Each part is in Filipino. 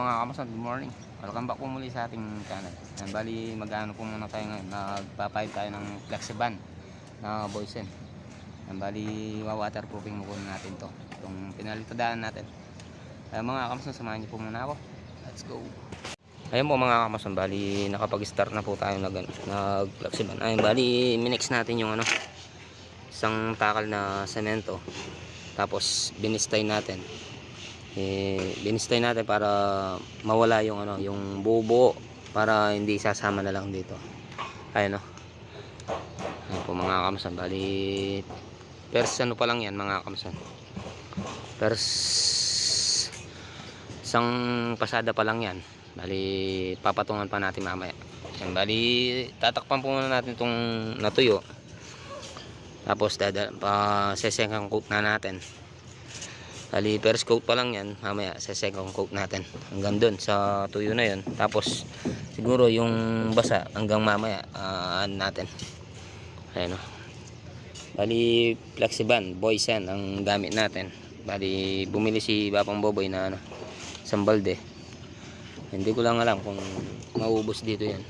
Mga kamasan, good morning. Welcome back po muli sa ating channel. Ayan, bali mag-ano po muna tayo ngayon. Magpapahid tayo ng flexiban na boysen. Ayan, bali waterproofing muna natin to. Itong pinalitadaan natin. Ayan mga kamasan, samahan niyo po muna ako. Let's go. Ayan po mga kamasan, bali nakapag-start na po tayo nag, nag-flexiban. Ayan, bali minix natin yung ano, isang takal na semento. Tapos binistay natin eh, binistay natin para mawala yung ano, yung buo para hindi sasama na lang dito. Ayun no. Ayun po mga kamsan, bali pers ano pa lang yan mga kamsan. Pers isang pasada pa lang yan. Bali papatungan pa natin mamaya. Yan, bali tatakpan po muna natin tong natuyo. Tapos dada pa sesekang coat na natin. Bali, first coat pa lang yan. Mamaya, sa second coat natin. Hanggang dun, sa tuyo na yun. Tapos, siguro yung basa, hanggang mamaya, uh, natin. Ayan o. Bali, flexiban, boys yan, ang gamit natin. Bali, bumili si Bapang Boboy na ano, isang balde. Hindi ko lang alam kung maubos dito yan.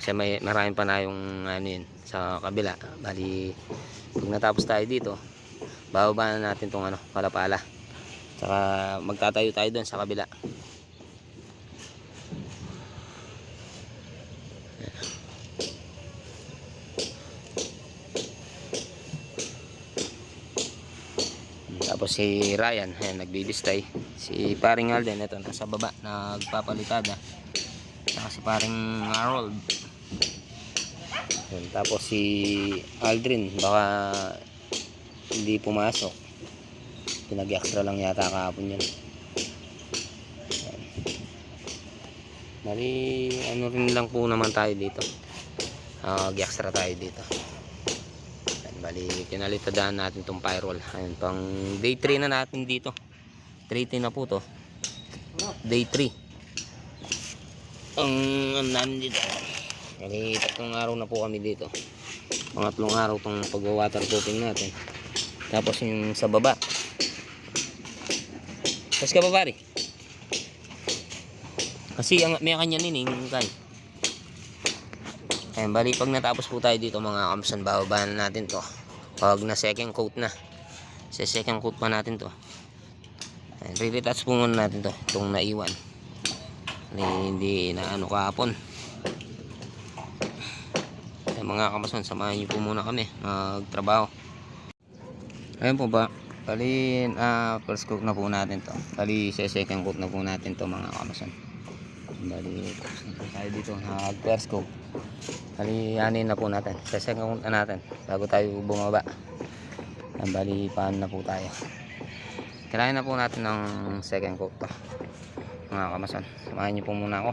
Kasi may maraming pa na yung ano yun, sa kabila. Bali, pag natapos tayo dito, bababa na natin tong ano, palapala. Tsaka magtatayo tayo doon sa kabila. Tapos si Ryan, ayan, nagbibistay. Si paring Alden, ito, nasa baba, nagpapalitada. Saka si paring Harold. Tapos si Aldrin, baka hindi pumasok. Pinag-extra lang yata kahapon Ayan. Bali, ano rin lang po naman tayo dito. Mag-extra tayo dito. Ayan, bali pinalitadaan natin tong firewall. Ayan, pang day 3 na natin dito. 3 na po to. Day 3 ang ano namin dito. Bali tatlong araw na po kami dito. Pangatlong araw tong pag-waterproofing natin tapos yung sa baba. Tapos ka ba pare? kasi ang, may kanya nining kay Ayan, bali pag natapos po tayo dito mga kamsan bababaan na natin to. Pag na second coat na. Sa second coat pa natin to. Ayan, re-retouch po muna natin to itong naiwan. Hindi na ano kahapon. Ayan, mga kamason samahan niyo po muna kami. Magtrabaho Ayun po ba? Bali, ah, first coat na po natin to. Bali, second coat na po natin to mga kamason. Bali, tapos na po tayo dito. Nag first coat. Bali, anin na po natin. Second coat na natin. Bago tayo bumaba. Yan, bali, paan na po tayo. Kailangan na po natin ng second coat to. Mga kamason. Samahan niyo po muna ako.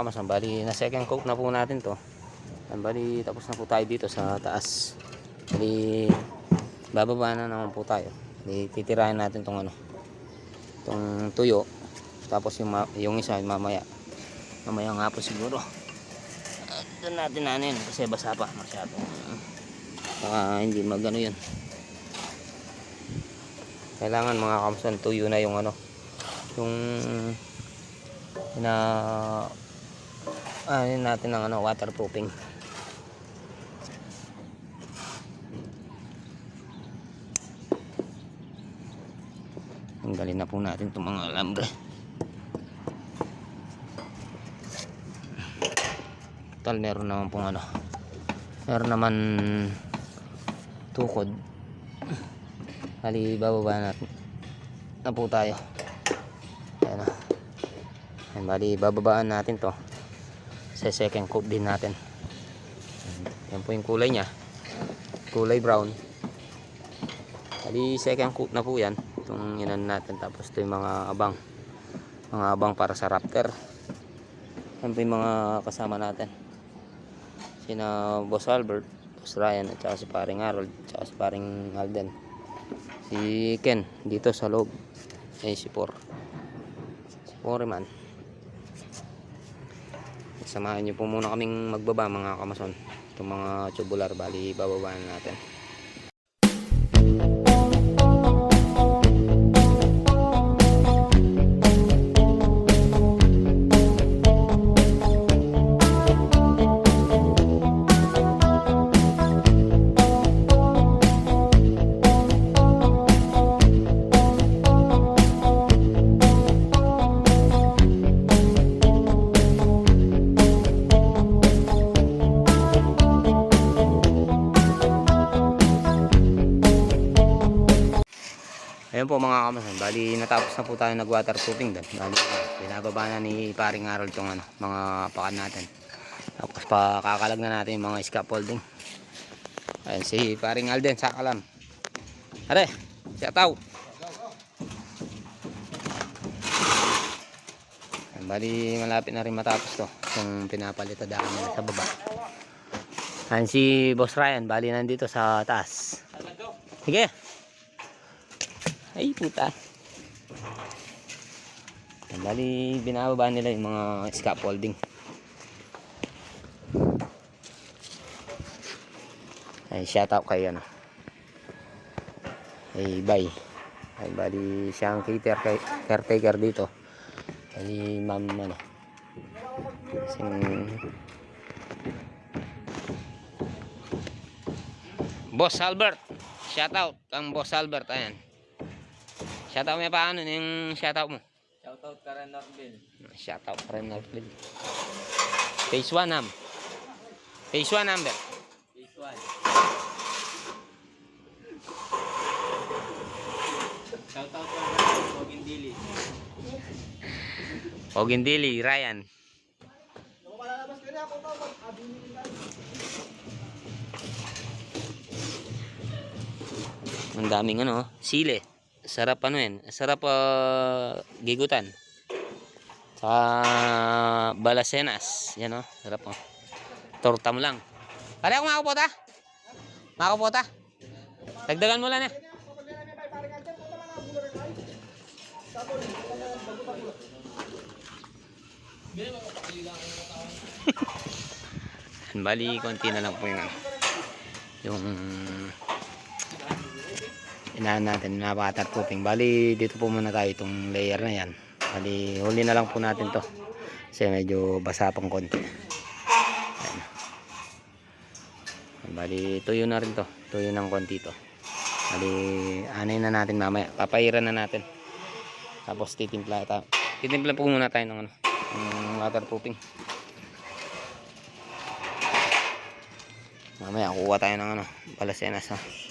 Mga kamasan, bali na second coat na po natin to. Bali tapos na po tayo dito sa taas. Bali bababa na naman po tayo. Bali titirahin natin tong ano. Tong tuyo. Tapos yung, yung isa mamaya. Mamaya nga po siguro. Ah, Doon natin na ano kasi basa pa masyado. Baka hindi magano yun. Kailangan mga kamasan tuyo na yung ano. Yung na ano natin ng ano waterproofing. Tanggalin na po natin itong mga alambre. Tal meron naman pong ano meron naman tukod. Hali bababa natin na po tayo. Ayan na. Ayan, bali bababaan natin to sa second coat din natin yan po yung kulay niya kulay brown bali second coat na po yan itong inan natin tapos ito yung mga abang mga abang para sa raptor Yan po yung mga kasama natin. Sina Boss Albert, Boss Ryan, at saka si paring Harold, at saka si paring Alden. Si Ken, dito sa loob. Eh, si Por. Si Foreman. Samahan niyo po muna kaming magbaba mga kamason. Itong mga tubular, bali bababaan natin. Ayun po mga kamasan, bali natapos na po tayo nag waterproofing doon. Bali binababa na ni paring Harold tong ano, mga pakan natin. Tapos pakakalag na natin yung mga scaffolding. Ayun si paring Alden sa kalam. Are, si Ataw. Ayun, Bali malapit na rin matapos to. Yung pinapalitadaan nila sa baba. Ayun si Boss Ryan, bali nandito sa taas. Sige. Ay, puta. Bali, binababa nila yung mga scaffolding. Ay, shout out kay ano. Ay, bye. Ay, bali, siya ang cater, caretaker dito. Bali, ma'am, ano. Sing... Boss Albert. Shout out kang Boss Albert. Ayan. Shoutout mo paano yung shoutout mo? Shoutout ka rin, Norville. Shoutout pa rin Northfield. Phase 1 ham. Phase 1 number. Phase 1. Shoutout ka rin, Bogin Dili. Ogindili, Ryan. Ang daming ano, sile. Sarap ano yan. Sarap ah, gigutan. Sa balasenas. Yan oh, sarap oh. Torta mo lang. Pare ako makakapota? Makakapota? Dagdagan mo lang eh. Bali, konti na lang po yung ano. Yung inahan natin, napakat proofing. Bali, dito po muna tayo itong layer na yan. Bali, huli na lang po natin to. Kasi medyo basa pang konti. Ayan. Bali, tuyo na rin to. Tuyo ng konti to. Bali, anay na natin mamaya. Papairan na natin. Tapos titimpla tayo. Titimpla po muna tayo ng ano, ng waterproofing. Mamaya kukuha tayo ng ano, balasenas ha.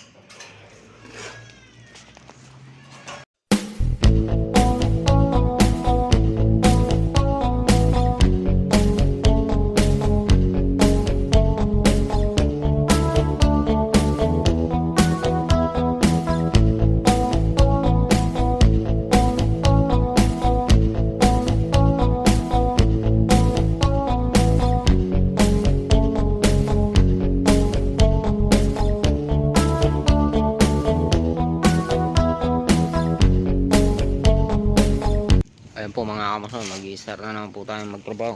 Mag-i-start na naman po tayo magtrabaho.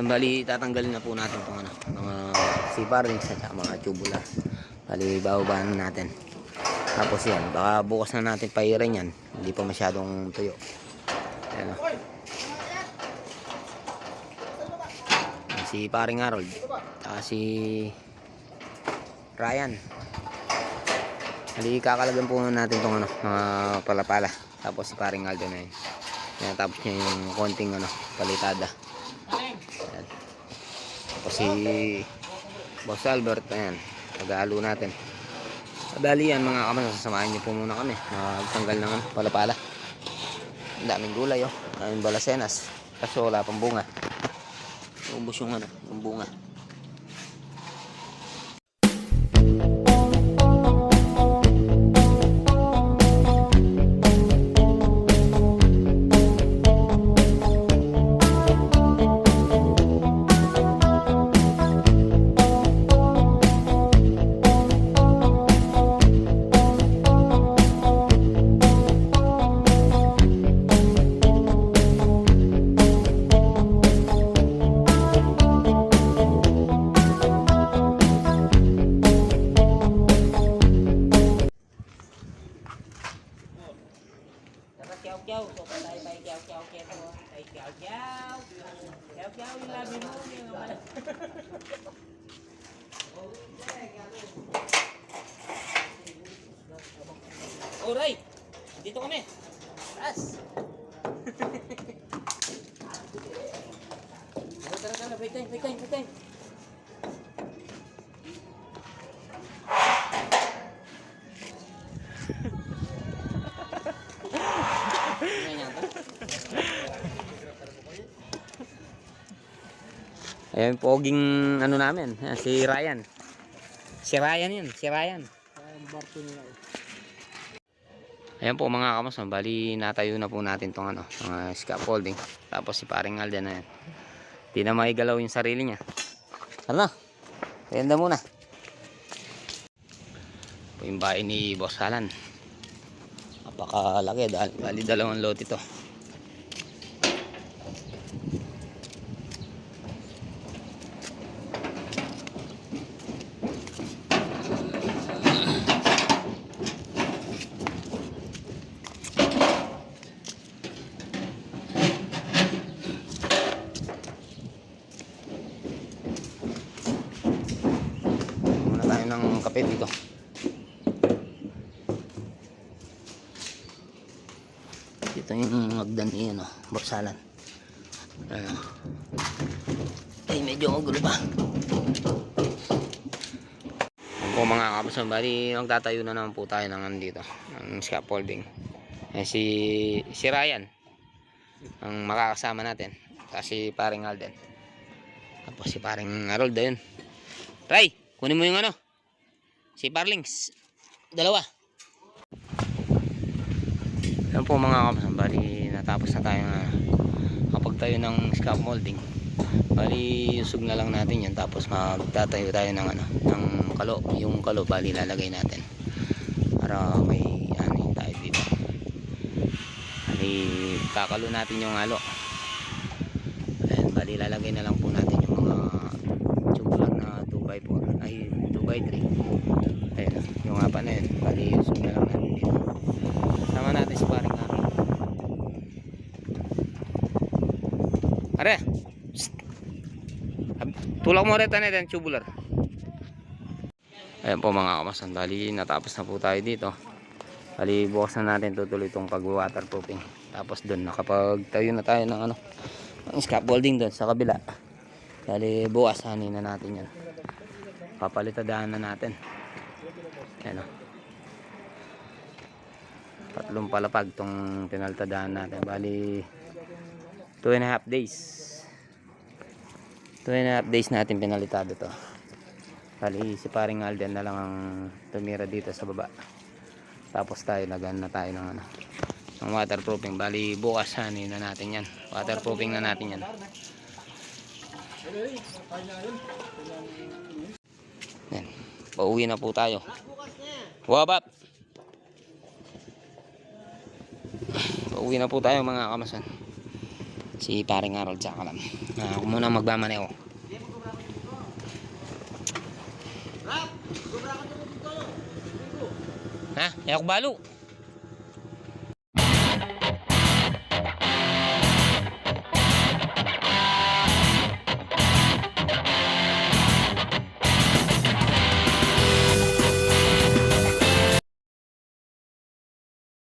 Bali, tatanggalin na po natin itong ano, mga siparings at mga tubular. Bali, bababaan na natin. Tapos yan, baka bukas na natin pairin yan. Hindi pa masyadong tuyo. Ayan o. Ayan, Si paring Harold. Saka si Ryan. Bali, kakalagan po natin itong ano, mga palapala. Tapos si paring Aldo na yun. Yan, tapos niya yung konting ano, palitada. Ayan. Tapos si Boss Albert, ayan, pag-aalo natin. Bali yan mga kamas, sasamahin niyo po muna kami. Magtanggal ng ano, palapala. Ang daming gulay oh. Daming balasenas. Kaso wala pang bunga. Ubus yung ano, yung bunga. Alright. Dito kami. Taas. Tara, tara, tara. Break time, break time, break time. Ayan, poging ano namin. Si Ryan. Si Ryan yun, si Ryan. Ayan po mga kamas, bali natayo na po natin tong ano, mga scaffolding. Tapos si paring Alden na yan. Di na maigalaw yung sarili niya. Ano? Tenda muna. Po yung bahay ni Boss Alan. Napakalaki, dahil bali dalawang lote to. Muna tayo ng kape dito. Dito yung magdan borsalan. Ano. Ay, medyo magulo pa. Po mga kapasan, bali magtatayo na naman po tayo ng ano dito, ng scaffolding. Eh, si, si Ryan, ang makakasama natin. Kasi paring Alden. Tapos si paring Harold, ayun. Ray, kunin mo yung ano. Si Parlings. Dalawa. Yan po mga kapasan. Bali, natapos na tayo na kapag tayo ng scaffolding. Bali, usog na lang natin yan. Tapos magtatayo tayo ng ano, ng kalo. Yung kalo, bali lalagay natin. Para may ano tayo dito. Bali, kakalo natin yung halo. Ayan, bali lalagay na lang po natin yung mga tubular na 2x4 ay 2x3 ayun yung apa na yun bali usog na lang natin dito sama natin sa paring namin are tulak mo reta na yung tubular ayan po mga kamasan bali natapos na po tayo dito bali bukas na natin tutuloy itong pag waterproofing tapos doon nakapag tayo na tayo ng ano ang scaffolding doon sa kabila Bali, bukas hanin na natin yan. Papalitadaan na natin. Yan o. Tatlong palapag tong pinalitadaan natin. Bali, 2 and a half days. 2 and a half days natin pinalitado to. Bali, si paring Alden na lang ang tumira dito sa baba. Tapos tayo, nagan na tayo ng ano ng waterproofing. Bali, bukas hanin na natin yan. Waterproofing na natin yan. Yan. Pauwi na po tayo. Wabap. Pauwi na po tayo mga kamasan. Si paring Harold sa kalam. Ah, ako muna magmamaneo. Ha? Ayok balo.